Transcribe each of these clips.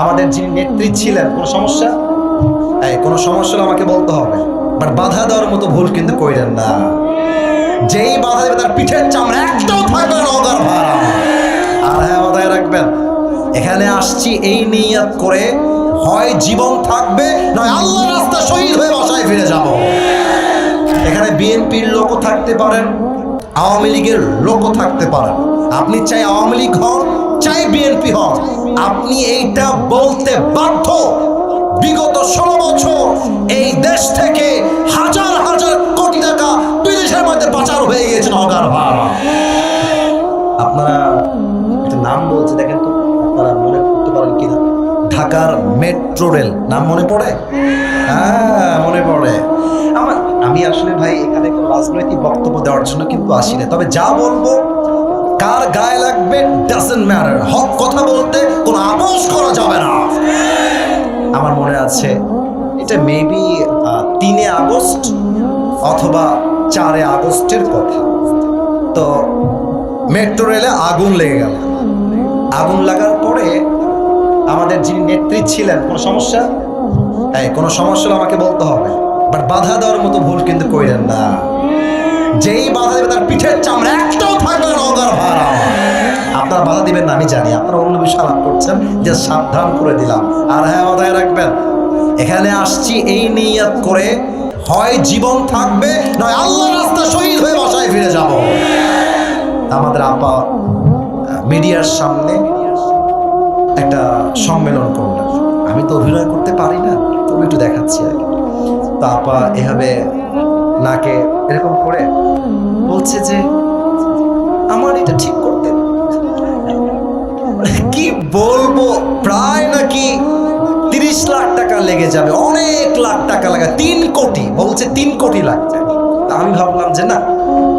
আমাদের যিনি নেত্রী ছিলেন, কোনো সমস্যা? এই, কোনো সমস্যা আমাকে বলতে হবে। বাট বাধা দেওয়ার মতো ভুল কিন্তু কইলেন না। যেই বাধা দেবে তার পিঠের চামড়া একটাও থাকবে না ভাড়া। আর হ্যাঁ মাথায় রাখবেন, এখানে আসছি এই নিয়াত করে, হয় জীবন থাকবে, নয় আল্লাহ রাস্তা শহীদ হয়ে বাসায় ফিরে যাব। এখানে বিএনপির লোকও থাকতে পারেন, আওয়ামী লীগের লোকও থাকতে পারেন। আপনি চাই আওয়ামী লীগ হন চাই বিএনপি হন আপনি এইটা বলতে বাধ্য। বিগত ষোলো বছর এই দেশ থেকে হাজার হাজার কোটি টাকা বিদেশের মধ্যে পাচার হয়ে গিয়েছে নগার ভাড়া আপনারা একটা নাম বলছে, দেখেন তো, আপনারা মনে করতে পারেন কিনা? ঢাকার মেট্রো রেল, নাম মনে পড়ে? হ্যাঁ মনে পড়ে। আমার আমি আসলে ভাই এখানে কোনো রাজনৈতিক বক্তব্য দেওয়ার জন্য কিন্তু আসি না তবে যা বলব, কার গায়ে লাগবে ডাজেন্ট ম্যাটার হক কথা বলতে কোনো আপোষ করা যাবে না। আমার মনে আছে, এটা মেবি তিনে আগস্ট অথবা চারে আগস্টের কথা। তো মেট্রো রেলে আগুন লেগে গেল। আগুন লাগার পরে আমাদের যিনি নেত্রী ছিলেন, কোনো সমস্যা? হ্যাঁ কোনো সমস্যা হলে আমাকে বলতে হবে। বাট বাধা দেওয়ার মতো ভুল কিন্তু কইলেন না। যেই বাধা দেবে তার পিঠের চামড়া একটাও থাকবে না ভাড়া আপনারা বাধা দিবেন না, আমি জানি। আপনারা অন্য বিষয় লাভ করছেন, যে সাবধান করে দিলাম। আর হ্যাঁ মাথায় রাখবেন, এখানে আসছি এই নিয়াত করে, হয় জীবন থাকবে, নয় আল্লাহ রাস্তা শহীদ হয়ে বাসায় ফিরে যাব। আমাদের আপা, মিডিয়ার সামনে একটা সম্মেলন করলেন। আমি তো অভিনয় করতে পারি না, তবু একটু দেখাচ্ছি আর তা আপা এভাবে নাকে এরকম করে বলছে যে, আমার এটা ঠিক করতে কি বলব প্রায় নাকি তিরিশ লাখ টাকা লেগে যাবে, অনেক লাখ টাকা লাগে, তিন কোটি, বলছে তিন কোটি লাগবে তা আমি ভাবলাম যে না,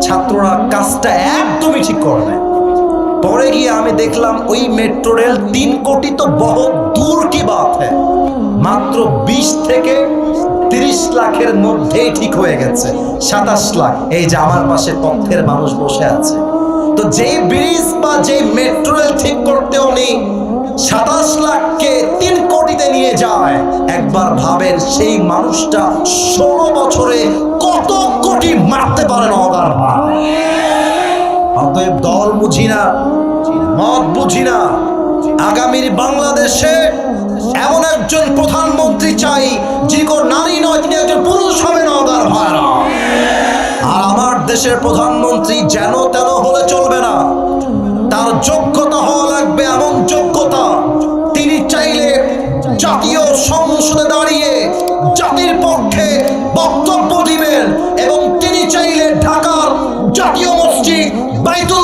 ছাত্ররা কাজটা একদমই ঠিক করে নেয়। পরে গিয়ে আমি দেখলাম ওই মেট্রো রেল তিন কোটি তো বহুত দূর কি বাত হ্যাঁ মাত্র বিশ থেকে তিরিশ লাখের মধ্যেই ঠিক হয়ে গেছে, সাতাশ লাখ, এই যে আমার পাশে তথ্যের মানুষ বসে আছে। তো যেই ব্রিজ বা যেই মেট্রো রেল ঠিক করতে উনি সাতাশ লাখকে তিন কোটিতে নিয়ে যায়, একবার ভাবেন সেই মানুষটা ষোলো বছরে কত কোটি মারতে পারেন অগার অতএব দল বুঝি না, মত বুঝি না। আগামীর বাংলাদেশে এমন একজন প্রধানমন্ত্রী চাই যিনি কোনো দেশের প্রধানমন্ত্রী যেন তেন হলে চলবে না। তার যোগ্যতা হওয়া লাগবে এমন যোগ্যতা। তিনি চাইলে জাতীয় সংসদে দাঁড়িয়ে জাতির পক্ষে বক্তব্য দিবেন এবং তিনি চাইলে ঢাকার জাতীয় মসজিদ বাইতুল